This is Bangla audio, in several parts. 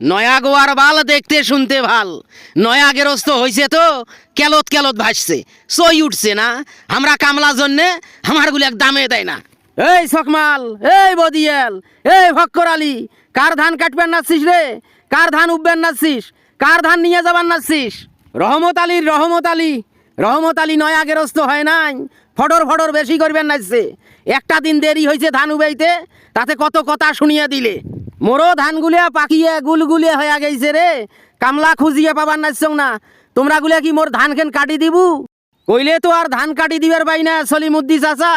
নয়া গোয়ার বাল দেখতে শুনতে ভালো। নয়া গেরস্ত হইছে তো কেলত কেলত ভাসছে। সই উঠছে না। আমরা কামলা জন্যে আমারগুলো দামে দেয় না। এই সকমাল, এই বদিয়াল, এই ভক্কর আলী, কার ধান কাটবেন নাচ্ছিস রে? কার ধান উঠবেন নাচ্ছিস কার ধান নিয়ে যাবার নাচ্ছিস রহমত আলীর রহমত আলী রহমত আলী নয়া গেরস্ত হয় নাই। ফটর ফটর বেশি করবেন নাচছে একটা দিন দেরি হয়েছে ধান উবাইতে, তাতে কত কথা শুনিয়ে দিলে। মোরও ধানগুলিয়া পাকিয়ে গুলগুলিয়া হয়ে গেছে রে কামলা খুঁজিয়ে পাবার নাচছ না। তোমরা গুলিয়া কি মোর ধান খেন কাটি দিবু? কইলে তো আর ধান কাটি দিবার পাই না সলিমুদ্দি চাচা।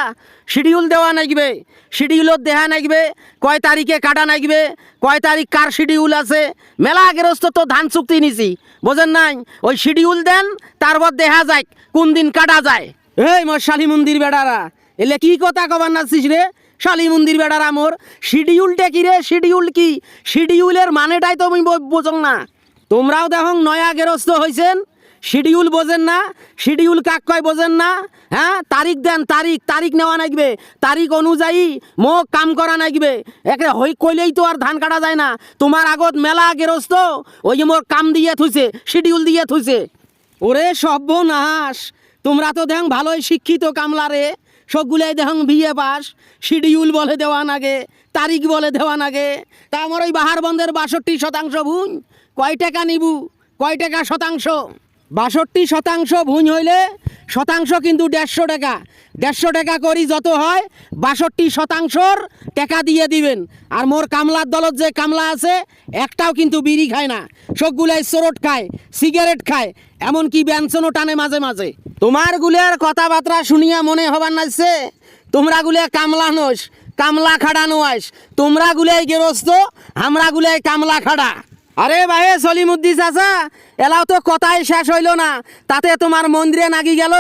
শিডিউল দেওয়া নাগবে শিডিউলত দেহা নাগবে কয় তারিখে কাটা নাগবে কয় তারিখ কার শিডিউল আছে। মেলা গেরস্ত তো ধান চুক্তি নিছি। বোঝেন নাই? ওই শিডিউল দেন তারপর দেখা যায় কোন দিন কাটা যায়। এই মোর শালি মন্দির বেড়ারা এলে কি কথা কবার নাচিস রে শালি মন্দির বেড়ারা মোর শিডিউলটা কি রে? শিডিউল কি? শিডিউলের মানেটাই তো আমি বোঝং না। তোমরাও দেখো নয়া গেরস্ত হয়েছেন শিডিউল বোঝেন না। শিডিউল কাক কয় বোঝেন না। হ্যাঁ? তারিখ দেন, তারিখ। তারিখ নেওয়া নাগবে। তারিখ অনুযায়ী মোক কাম করা নাগবে। একে হই কইলেই তো আর ধান কাটা যায় না। তোমার আগত মেলা গেরস্ত ওই মোর কাম দিয়ে থুইছে, শিডিউল দিয়ে থুইছে। ওরে সর্বনাশ! তোমরা তো দেখ ভালোই শিক্ষিত কামলারে সবগুলাই দেখ বিয়ে পাস শিডিউল বলে দেওয়া নাগে তারিখ বলে দেওয়া নাগে তা আমার ওই বাহার বন্ধের বাষট্টি শতাংশ ভুঁই। কয় টাকা নিবু? কয় টাকা শতাংশ? বাষট্টি শতাংশ ভুঁই হইলে শতাংশ কিন্তু দেড়শো টাকা। দেড়শো টাকা করি যত হয়, বাষট্টি শতাংশর টাকা দিয়ে দিবেন। আর মোর কামলার দলত যে কামলা আছে, একটাও কিন্তু বিড়ি খায় না। সবগুলাই চোরট খায়, সিগারেট খায়, এমনকি ব্যঞ্জনও টানে মাঝে মাঝে। তোমার গুলের কথাবার্তা শুনিয়া মনে হবার নাইছে, তোমরা গুলে কামলা নোস, কামলা খাড়া নোয়াস তোমরা গুলে গেরস্ত, আমরা গুলে কামলা খাড়া। আরে ভাই সলিমুদ্দি চাচা, এলাও তো কথাই শেষ হইল না। তাতে তোমার মন্দিরে নাগি গেল।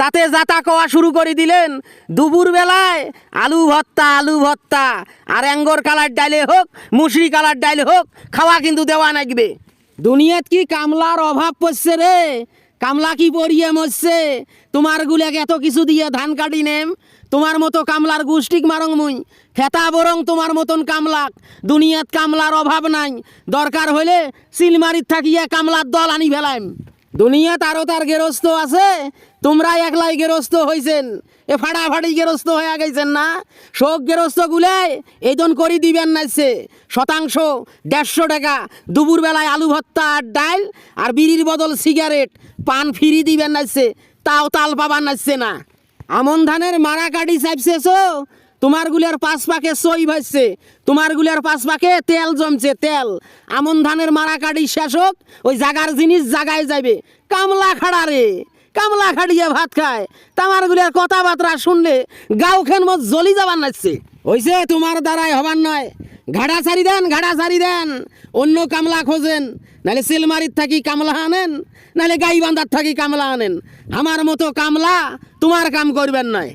তাতে যাতা কওয়া শুরু করে দিলেন। দুপুর বেলায় আলু ভত্তা আলু ভত্তা আর অ্যাঙ্গর কালার ডাইলে হোক, মুসরি কালার ডাইলে হোক, খাওয়া কিন্তু দেওয়া নাগবে। দুনিয়াত কি কামলার অভাব পড়ছে রে? কামলা কি পরিয়ে মরছে? তোমার গুলাকে এত কিছু দিয়ে ধান কাটি নেম। তোমার মতো কামলার গুষ্টিক মারং মুই। খেতা বরং তোমার মতন কামলাক। দুনিয়াত কামলার অভাব নাই। দরকার হইলে সিলমারিত থাকিয়া কামলার দল আনি ফেলাইম। দুনিয়াত আরও তার গেরস্ত আছে। তোমরা একলাই গেরস্ত হইছেন। এ ফাড়াফাড়ি গেরস্ত হয়ে গেছেন না। শোক গেরস্ত গুলে এইদন করি দিবেন নাইছে শতাংশ দেড়শো টাকা। দুপুর বেলায় আলু ভর্তা আর ডাল আর বিড়ির বদল সিগারেট। পান ফিরি দিবেন নাইছে তাও তাল পাবার নাইছে না। আমন ধানের মারা কাটি চাইছেছো তোমার গুলিয়ার পাঁচ পাকে সই ভাসছে তোমার গুলিয়ার পাঁচ পাকে তেল জমছে, তেল। আমন ধানের মারা কাটি শেষ হোক, ওই জাগার জিনিস জাগায় যাবে কামলা খাড়া রে, কামলা খাড়িয়ে ভাত খায়। তামার গুলিয়ার কথাবার্তা শুনলে গাও খেন মত জ্বলি যাবার নাচছে হইছে, তোমার দ্বারাই হবার নয়। ঘাড়া ছাড়ি দেন, ঘাড়া ছাড়ি দেন। অন্য কামলা খোঁজেন, নাহলে সিলমারির থাকি কামলা আনেন, নাহলে গাই বান্ধার থাকি কামলা আনেন। আমার মতো কামলা তোমার কাম করবেন নয়।